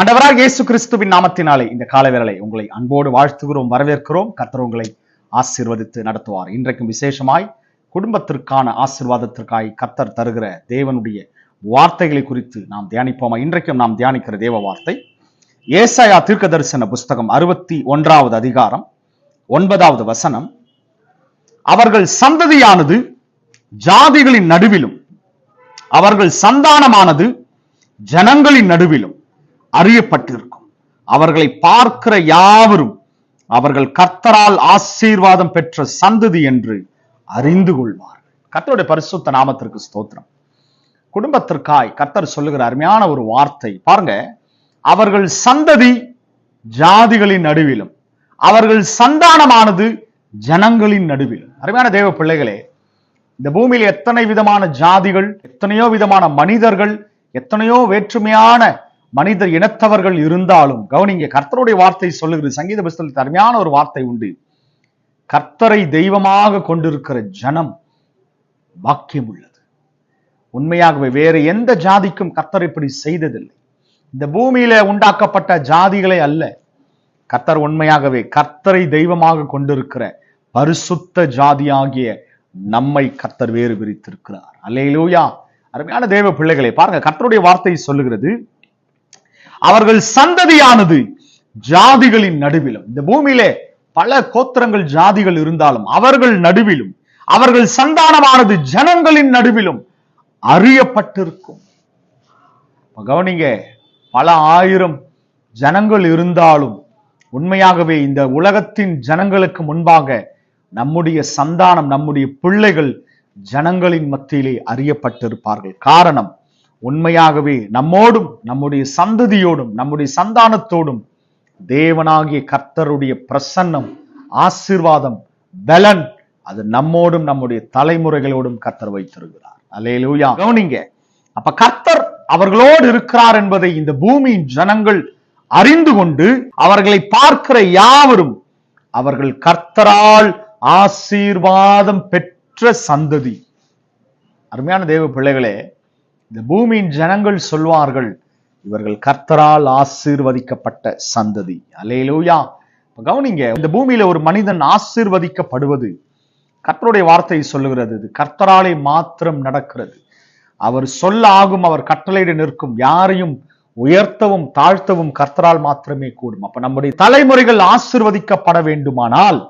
ஆண்டவராக இயேசு கிறிஸ்துவின் நாமத்தினாலே இந்த காலவேளை உங்களை அன்போடு வாழ்த்துகிறோம் வரவேற்கிறோம். கத்தர் உங்களை ஆசீர்வதித்து நடத்துவார். இன்றைக்கும் விசேஷமாய் குடும்பத்திற்கான ஆசீர்வாதத்திற்காய் கத்தர் தருகிற தேவனுடைய வார்த்தைகளை குறித்து நாம் தியானிப்போமா? இன்றைக்கும் நாம் தியானிக்கிற தேவ வார்த்தை ஏசாயா தீர்க்க தரிசன புஸ்தகம் அறுபத்தி ஒன்றாவது அதிகாரம் ஒன்பதாவது வசனம். அவர்கள் சந்ததியானது ஜாதிகளின் நடுவிலும் அவர்கள் சந்தானமானது ஜனங்களின் நடுவிலும் அறியப்பட்டிருக்கும். அவர்களை பார்க்கிற யாவரும் அவர்கள் கர்த்தரால் ஆசீர்வாதம் பெற்ற சந்ததி என்று அறிந்து கொள்வார்கள். கர்த்தருடைய பரிசுத்த நாமத்திற்கு ஸ்தோத்திரம். குடும்பத்திற்காய் கர்த்தர் சொல்லுகிற அருமையான ஒரு வார்த்தை. பாருங்க அவர்கள் சந்ததி ஜாதிகளின் நடுவிலும் அவர்கள் சந்தானமானது ஜனங்களின் நடுவிலும். அருமையான தேவ பிள்ளைகளே இந்த பூமியில் எத்தனை விதமான ஜாதிகள் எத்தனையோ விதமான மனிதர்கள் எத்தனையோ வேற்றுமையான மனிதர் இனத்தவர்கள் இருந்தாலும் கவனிங்க கர்த்தருடைய வார்த்தை சொல்லுகிறது சங்கீத புஸ்தகத்தில் அருமையான ஒரு வார்த்தை உண்டு. கர்த்தரை தெய்வமாக கொண்டிருக்கிற ஜனம் பாக்கியம் உள்ளது. உண்மையாகவே வேறு எந்த ஜாதிக்கும் கர்த்தர் இப்படி செய்ததில்லை. இந்த பூமியில உண்டாக்கப்பட்ட ஜாதிகளை அல்ல. கர்த்தர் உண்மையாகவே கர்த்தரை தெய்வமாக கொண்டிருக்கிற பரிசுத்த ஜாதியாகிய நம்மை கர்த்தர் வேறு பிரித்திருக்கிறார். அல்லையிலூயா அருமையான தேவ பிள்ளைகளை பாருங்க கர்த்தருடைய வார்த்தை சொல்லுகிறது அவர்கள் சந்ததியானது ஜாதிகளின் நடுவிலும். இந்த பூமியிலே பல கோத்திரங்கள் ஜாதிகள் இருந்தாலும் அவர்கள் நடுவிலும் அவர்கள் சந்தானமானது ஜனங்களின் நடுவிலும் அறியப்பட்டிருக்கும். கவனிங்க பல ஆயிரம் ஜனங்கள் இருந்தாலும் உண்மையாகவே இந்த உலகத்தின் ஜனங்களுக்கு முன்பாக நம்முடைய சந்தானம் நம்முடைய பிள்ளைகள் ஜனங்களின் மத்தியிலே அறியப்பட்டிருப்பார்கள். காரணம் உண்மையாகவே நம்மோடும் நம்முடைய சந்ததியோடும் நம்முடைய சந்தானத்தோடும் தேவனாகிய கர்த்தருடைய பிரசன்னம் ஆசிர்வாதம் பலன் அது நம்மோடும் நம்முடைய தலைமுறைகளோடும் கர்த்தர் வைத்திருக்கிறார். அல்லேலூயா. கவனிங்க. அப்ப கர்த்தர் அவர்களோடு இருக்கிறார் என்பதை இந்த பூமியின் ஜனங்கள் அறிந்து கொண்டு அவர்களை பார்க்கிற யாவரும் அவர்கள் கர்த்தரால் ஆசீர்வாதம் பெற்ற சந்ததி. அருமையான தேவ பிள்ளைகளே இந்த பூமியின் ஜனங்கள் சொல்வார்கள் இவர்கள் கர்த்தரால் ஆசீர்வதிக்கப்பட்ட சந்ததி. அலேலூயா இப்ப கவனிங்க இந்த பூமியில ஒரு மனிதன் ஆசீர்வதிக்கப்படுவது கர்த்தருடைய வார்த்தை சொல்லுகிறது இது. கர்த்தராலே மாத்திரம் நடக்கிறது. அவர் சொல்ல ஆகும் அவர் கட்டளையிட நிற்கும். யாரையும் உயர்த்தவும் தாழ்த்தவும் கர்த்தரால் மாத்திரமே கூடும். அப்ப நம்முடைய தலைமுறைகள் ஆசிர்வதிக்கப்பட வேண்டுமானால்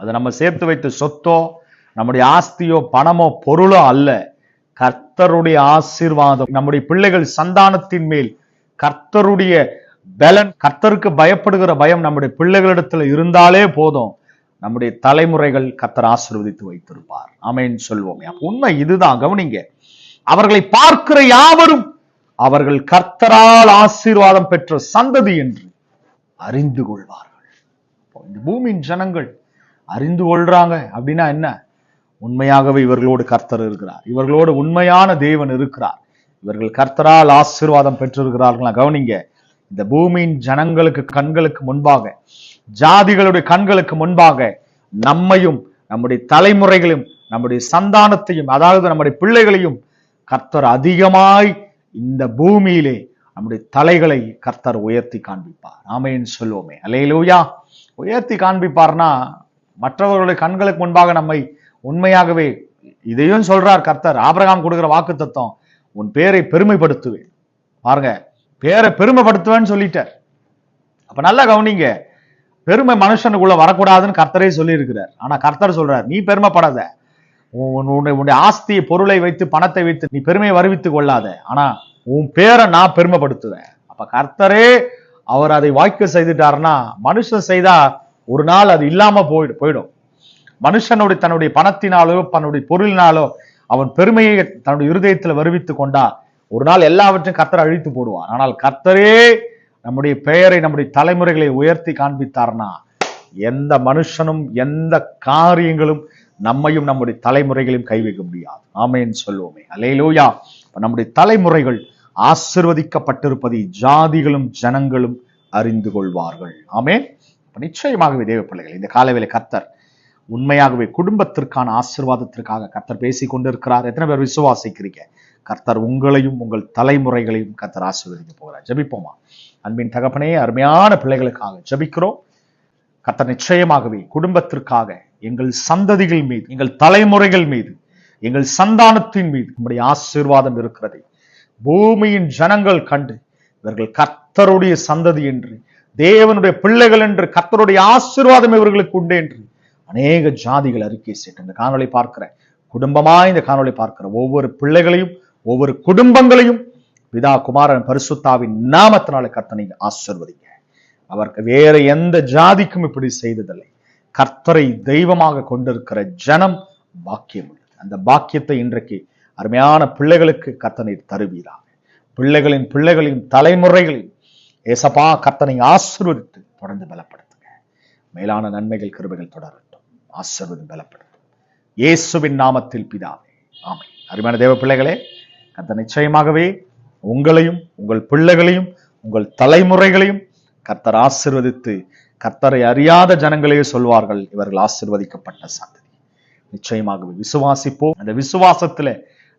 அதை நம்ம சேர்த்து வைத்த சொத்தோ நம்முடைய ஆஸ்தியோ பணமோ பொருளோ அல்ல. கர்த்தருடைய ஆசீர்வாதம் நம்முடைய பிள்ளைகள் சந்தானத்தின் மேல் கர்த்தருடைய பலன் கர்த்தருக்கு பயப்படுகிற பயம் நம்முடைய பிள்ளைகளிடத்துல இருந்தாலே போதும். நம்முடைய தலைமுறைகள் கர்த்தர் ஆசிர்வதித்து வைத்திருப்பார். ஆமேன்னு சொல்வோமே. உண்மை இதுதான். கவனிங்க. அவர்களை பார்க்கிற யாவரும் அவர்கள் கர்த்தரால் ஆசீர்வாதம் பெற்ற சந்ததி என்று அறிந்து கொள்வார்கள். இந்த பூமியின் ஜனங்கள் அறிந்து கொள்றாங்க அப்படின்னா என்ன? உண்மையாகவே இவர்களோடு கர்த்தர் இருக்கிறார். இவர்களோடு உண்மையான தேவன் இருக்கிறார். இவர்கள் கர்த்தரால் ஆசீர்வாதம் பெற்றிருக்கிறார்களா கவனிங்க இந்த பூமியின் ஜனங்களுக்கு கண்களுக்கு முன்பாக ஜாதிகளுடைய கண்களுக்கு முன்பாக நம்மையும் நம்முடைய தலைமுறைகளையும் நம்முடைய சந்தானத்தையும் அதாவது நம்முடைய பிள்ளைகளையும் கர்த்தர் அதிகமாய் இந்த பூமியிலே நம்முடைய தலைகளை கர்த்தர் உயர்த்தி காண்பிப்பார். ஆமைன்னு சொல்லுவோமே. அலையிலூயா உயர்த்தி காண்பிப்பார்னா மற்றவர்களுடைய கண்களுக்கு முன்பாக நம்மை உண்மையாகவே இதையும் சொல்றார் கர்த்தர். ஆபிரகாம் கொடுக்குற வாக்கு தத்துவம் உன் பேரை பெருமைப்படுத்துவேன். பாருங்க பேரை பெருமைப்படுத்துவேன்னு சொல்லிட்டார். அப்ப நல்லா கவனிங்க பெருமை மனுஷனுக்குள்ள வரக்கூடாதுன்னு கர்த்தரே சொல்லியிருக்கிறார். ஆனா கர்த்தர் சொல்றார் நீ பெருமைப்படாத. உன்னுடைய உன்னுடைய ஆஸ்தியை பொருளை வைத்து பணத்தை வைத்து நீ பெருமையை வருவித்துக் கொள்ளாத. ஆனா உன் பேரை நான் பெருமைப்படுத்துவேன். அப்ப கர்த்தரே அவர் அதை வாய்க்க செய்துட்டாருன்னா மனுஷன் செய்தா ஒரு நாள் அது இல்லாம போயிடும் போயிடும். மனுஷனுடைய தன்னுடைய பணத்தினாலோ தன்னுடைய பொருளினாலோ அவன் பெருமையை தன்னுடைய இருதயத்தில் வருவித்து கொண்டா ஒரு நாள் எல்லாவற்றையும் கத்தர் அழித்து போடுவான் ஆனால் கத்தரே நம்முடைய பெயரை நம்முடைய தலைமுறைகளை உயர்த்தி காண்பித்தார்னா எந்த மனுஷனும் எந்த காரியங்களும் நம்மையும் நம்முடைய தலைமுறைகளையும் கைவிக்க முடியாது. ஆமைன்னு சொல்லுவோமே. அலையிலோயா நம்முடைய தலைமுறைகள் ஆசிர்வதிக்கப்பட்டிருப்பதை ஜாதிகளும் ஜனங்களும் அறிந்து கொள்வார்கள். ஆமே நிச்சயமாகவே தேவ பிள்ளைகள் இந்த காலவேளை கத்தர் உண்மையாகவே குடும்பத்திற்கான ஆசிர்வாதத்திற்காக கர்த்தர் பேசி கொண்டிருக்கிறார் எத்தனை பேர் விசுவாசிக்கிறீங்க? கர்த்தர் உங்களையும் உங்கள் தலைமுறைகளையும் கர்த்தர் ஆசீர்வதிக்க போகிறார். ஜபிப்போமா? அன்பின் தகப்பனே அருமையான பிள்ளைகளுக்காக ஜெபிக்கிறோம். கர்த்தர் நிச்சயமாகவே குடும்பத்திற்காக எங்கள் சந்ததிகள் மீது எங்கள் தலைமுறைகள் மீது எங்கள் சந்தானத்தின் மீது நம்முடைய ஆசீர்வாதம் இருக்கிறதை பூமியின் ஜனங்கள் கண்டு இவர்கள் கர்த்தருடைய சந்ததி என்று தேவனுடைய பிள்ளைகள் என்று கர்த்தருடைய ஆசீர்வாதம் இவர்களுக்கு உண்டு என்று அநேக ஜாதிகள் அறிக்கை செய்து இந்த காணொலி பார்க்கிற குடும்பமா இந்த காணொலி பார்க்கிற ஒவ்வொரு பிள்ளைகளையும் ஒவ்வொரு குடும்பங்களையும் பிதா குமாரன் பரிசுத்தாவின் நாமத்தினால கர்த்தனை ஆசிர்வதிங்க. அவருக்கு வேற எந்த ஜாதிக்கும் இப்படி செய்ததில்லை. கர்த்தரை தெய்வமாக கொண்டிருக்கிற ஜனம் பாக்கியம் அந்த பாக்கியத்தை இன்றைக்கு அருமையான பிள்ளைகளுக்கு கர்த்தனை தருவீராக. பிள்ளைகளின் பிள்ளைகளின் தலைமுறைகளில் ஏசப்பா கர்த்தனை ஆசிர்வதித்து தொடர்ந்து பலப்படுத்துங்க. மேலான நன்மைகள் கிருபைகள் தொடரட்டும். ஆசிர்வதி பலப்படுத்தும் இயேசுவின் நாமத்தில் பிதாவே ஆமை அருமையான தேவ பிள்ளைகளே கத்த நிச்சயமாகவே உங்களையும் உங்கள் பிள்ளைகளையும் உங்கள் தலைமுறைகளையும் கர்த்தர் ஆசிர்வதித்து கர்த்தரை அறியாத ஜனங்களையே சொல்வார்கள் இவர்கள் ஆசிர்வதிக்கப்பட்ட சந்ததி. நிச்சயமாகவே விசுவாசிப்போம். அந்த விசுவாசத்துல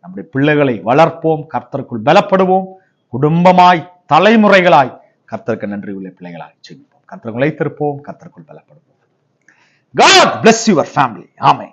நம்முடைய பிள்ளைகளை வளர்ப்போம் கர்த்தருக்குள் பலப்படுவோம். குடும்பமாய் தலைமுறைகளாய் கர்த்தருக்கு நன்றி உள்ள பிள்ளைகளாய் செய்வோம் கர்த்தர் உழைத்திருப்போம் கர்த்தருக்குள் பலப்படுவோம். God bless your family. Amen.